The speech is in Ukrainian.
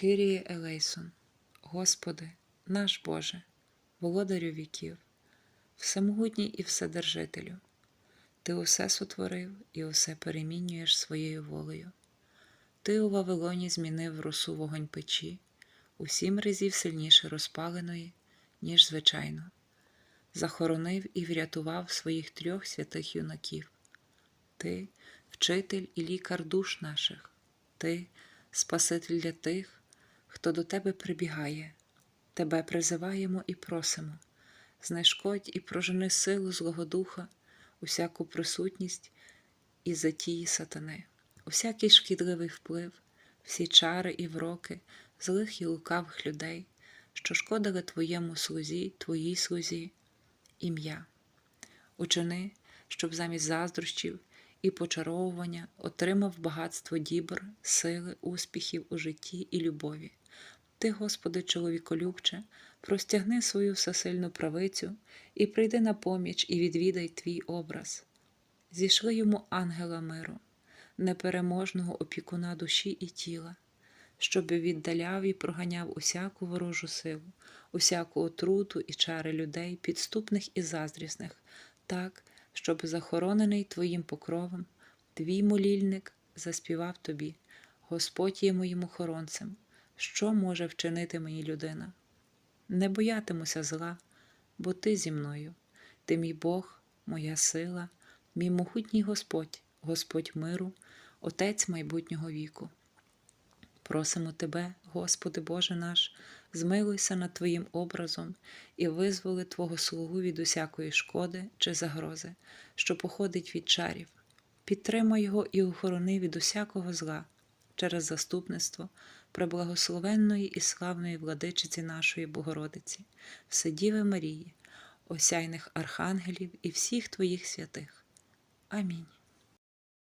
Киріє Елейсон, Господи, наш Боже, володарю віків, всемогутній і вседержителю, Ти усе сотворив і усе перемінюєш своєю волею. Ти у Вавилоні змінив росу вогонь печі, у сім разів сильніше розпаленої, ніж звичайно, захоронив і врятував своїх трьох святих юнаків. Ти вчитель і лікар душ наших, Ти Спаситель для тих, хто до Тебе прибігає, Тебе призиваємо і просимо, знешкодь і прожени силу Злого Духа, усяку присутність і затії сатани, усякий шкідливий вплив, всі чари і вроки злих і лукавих людей, що шкодили Твоєму слузі, Твоїй слузі, ім'я. Учини, щоб замість заздрощів і почаровування отримав багатство дібр, сили, успіхів у житті і любові. Ти, Господи, чоловіколюбче, простягни свою всесильну правицю і прийди на поміч і відвідай твій образ. Зійшли йому ангела миру, непереможного опікуна душі і тіла, щоб віддаляв і проганяв усяку ворожу силу, усяку отруту і чари людей, підступних і заздрісних, так, щоб захоронений Твоїм покровом, твій молільник заспівав тобі, Господь є моїм охоронцем, що може вчинити мені людина? Не боятимуся зла, бо ти зі мною, ти мій Бог, моя сила, мій могутній Господь, Господь миру, Отець майбутнього віку. Просимо Тебе, Господи Боже наш, змилуйся над Твоїм образом і визволи Твого слугу від усякої шкоди чи загрози, що походить від чарів. Підтримай його і охорони від усякого зла через заступництво преблагословенної і славної владичиці нашої Богородиці, Вседіви Марії, осяйних архангелів і всіх Твоїх святих. Амінь.